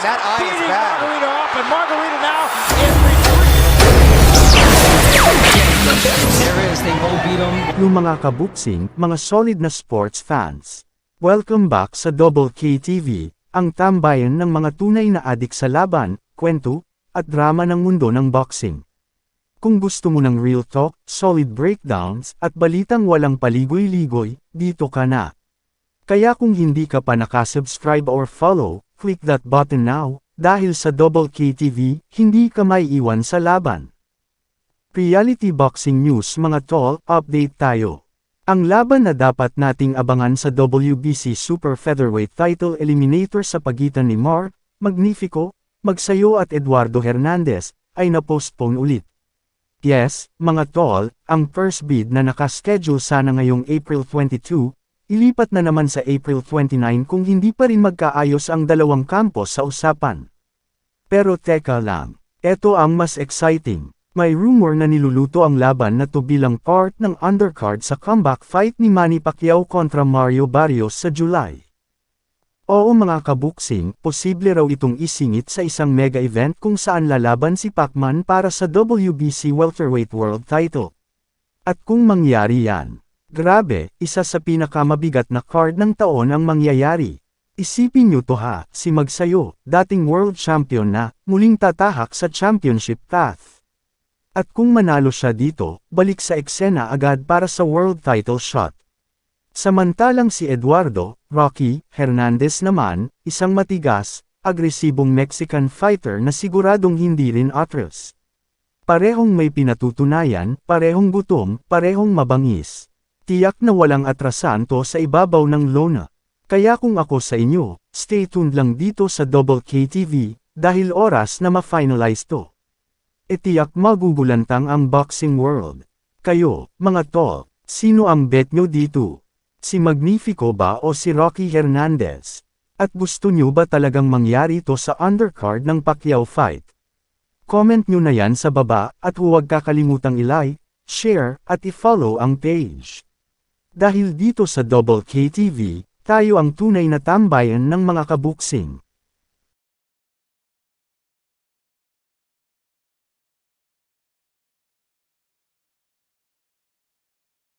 and that eye is bad. Margarita up, and Margarita now is. Yung mga kabuksing, mga solid na sports fans. Welcome back sa Double K TV, ang tambayan ng mga tunay na adik sa laban, kwento, at drama ng mundo ng boxing. Kung gusto mo ng real talk, solid breakdowns, at balitang walang paligoy-ligoy, dito ka na. Kaya kung hindi ka pa nakasubscribe or follow, click that button now, dahil sa Double K TV, hindi ka may iwan sa laban. Reality Boxing News mga tol, update tayo. Ang laban na dapat nating abangan sa WBC Super Featherweight Title Eliminator sa pagitan ni Mark, Magnifico, Magsayo at Eduardo Hernandez, ay na-postpone ulit. Yes, mga tol, ang first bid na nakaschedule sana ngayong April 22, ilipat na naman sa April 29 kung hindi pa rin magkaayos ang dalawang kampo sa usapan. Pero teka lang, eto ang mas exciting. May rumor na niluluto ang laban na to bilang part ng undercard sa comeback fight ni Manny Pacquiao kontra Mario Barrios sa July. Oo mga kabuksing, posible raw itong isingit sa isang mega event kung saan lalaban si Pacman para sa WBC Welterweight World Title. At kung mangyari yan, grabe, isa sa pinakamabigat na card ng taon ang mangyayari. Isipin nyo to ha, si Magsayo, dating world champion na, muling tatahak sa championship path. At kung manalo siya dito, balik sa eksena agad para sa world title shot. Samantalang si Eduardo, Rocky, Hernandez naman, isang matigas, agresibong Mexican fighter na siguradong hindi rin atras. Parehong may pinatutunayan, parehong gutom, parehong mabangis. Tiyak na walang atrasan to sa ibabaw ng lona. Kaya kung ako sa inyo, stay tuned lang dito sa Double KTV, dahil oras na ma-finalize to. Etiyak magugulantang ang boxing world. Kayo, mga tol, sino ang bet nyo dito? Si Magnifico ba o si Rocky Hernandez? At gusto nyo ba talagang mangyari to sa undercard ng Pacquiao fight? Comment nyo na yan sa baba at huwag kakalimutang i-like, share, at i-follow ang page. Dahil dito sa Double KTV, tayo ang tunay na tambayan ng mga kabuksing.